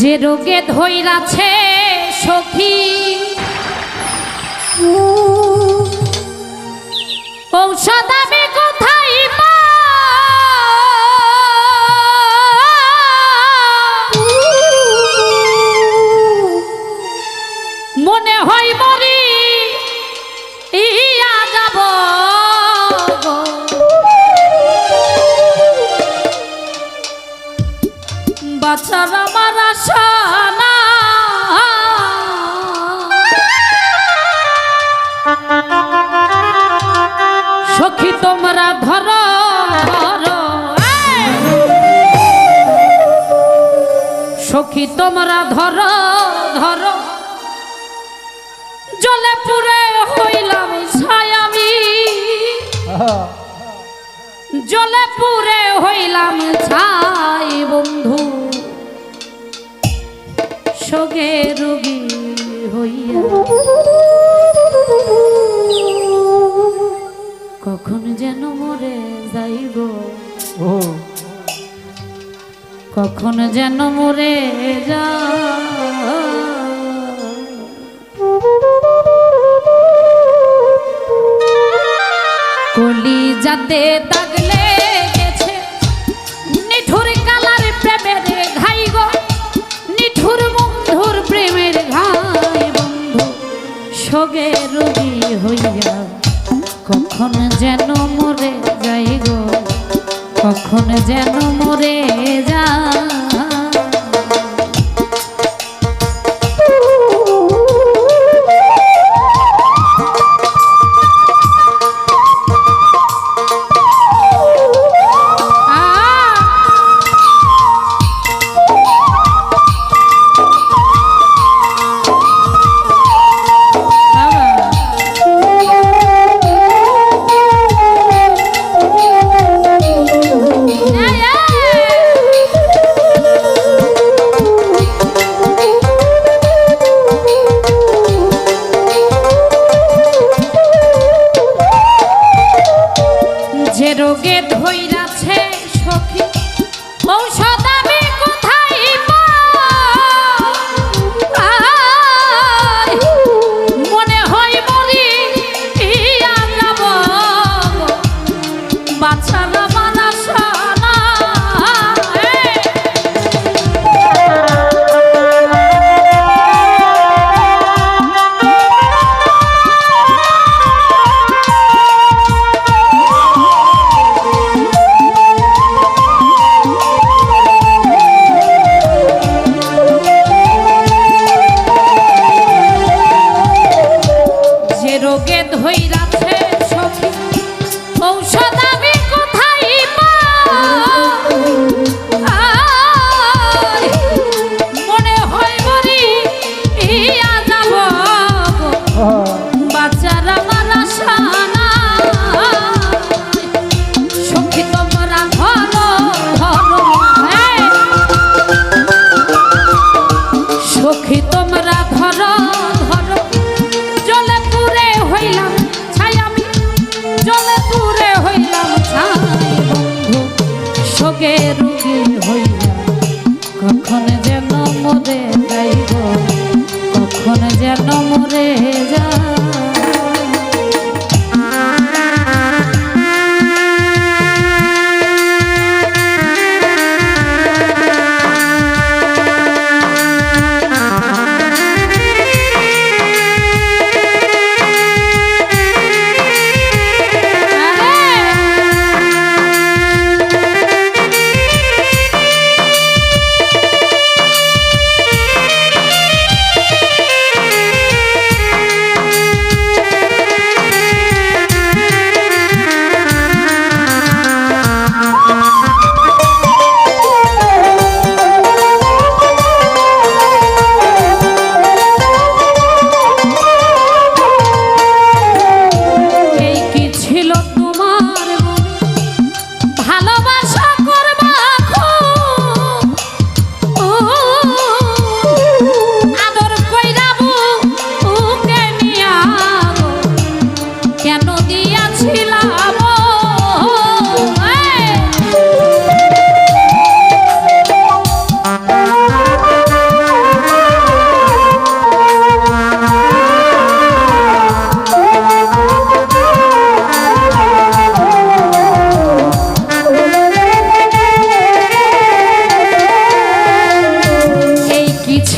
যে রোগে ধৈরাছে সখী। ঔষধ আমি কোথায় সখী, তোমরা ধর ধর। জলে পুরে হইলাম ছায়ামি। জলে পুরে হইলাম ছাই বন্ধু। সগে রোগী হইয়া। কখন যেন মরে যাইব। ও। কখন যেন মরে যা কলি যাতে দাগলে গেছে নিঠুর কালার প্রেমের ঘাই গো। নিঠুর বন্ধুর প্রেমের ঘাই বন্ধু। সগে রোগী হইয়া কখন যেন মরে যাই গো। কখন যেন মরে যা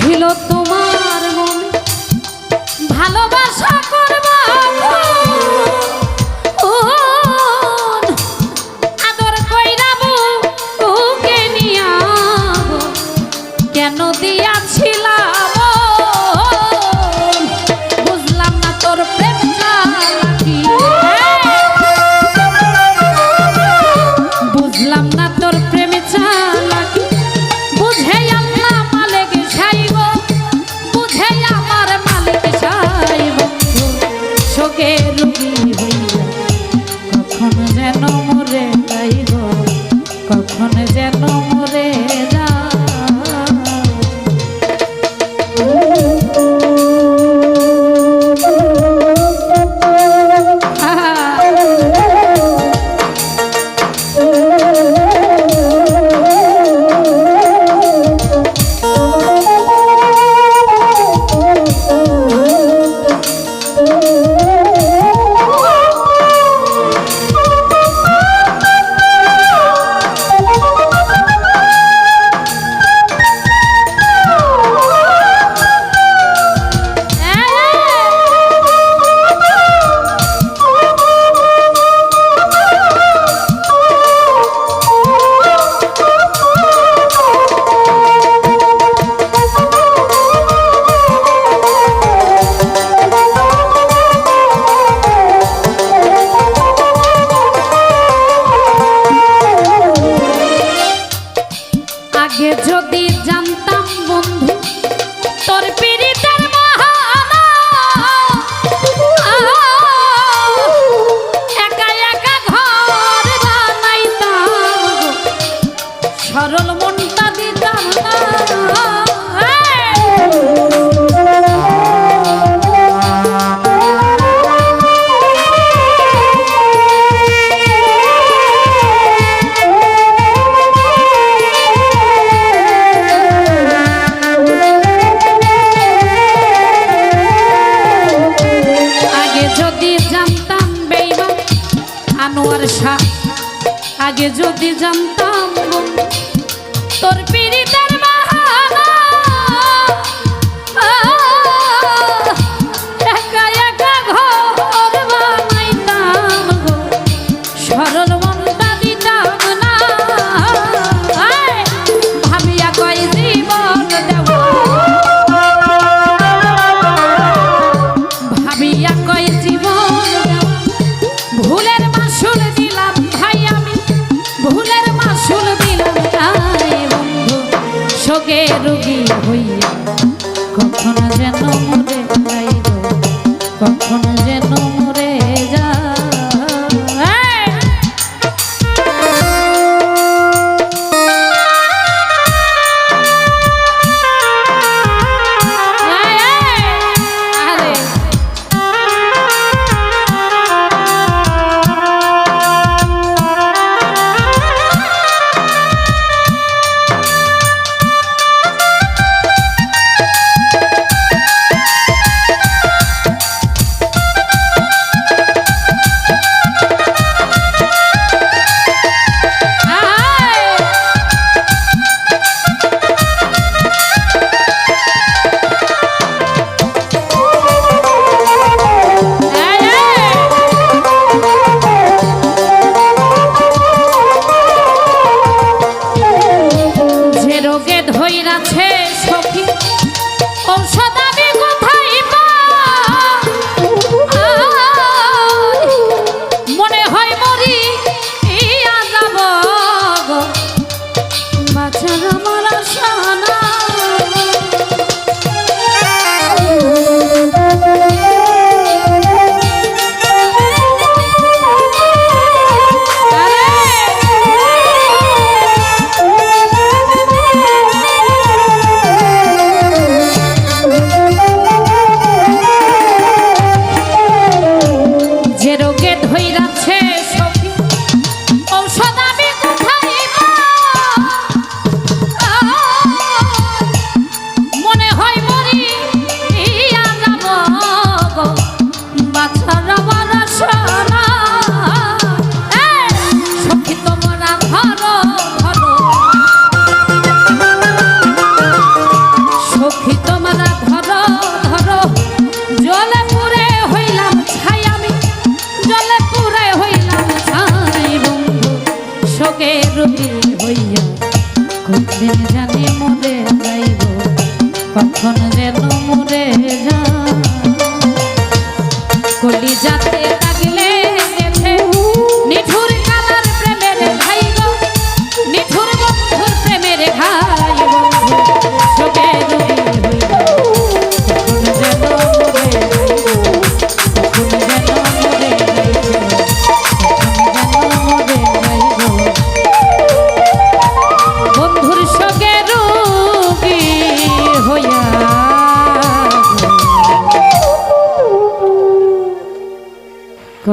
বুঝিল তো আগে যদি জানতাম তোর পিড়িতার কখন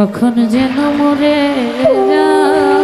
কখন যেন মরে যায়।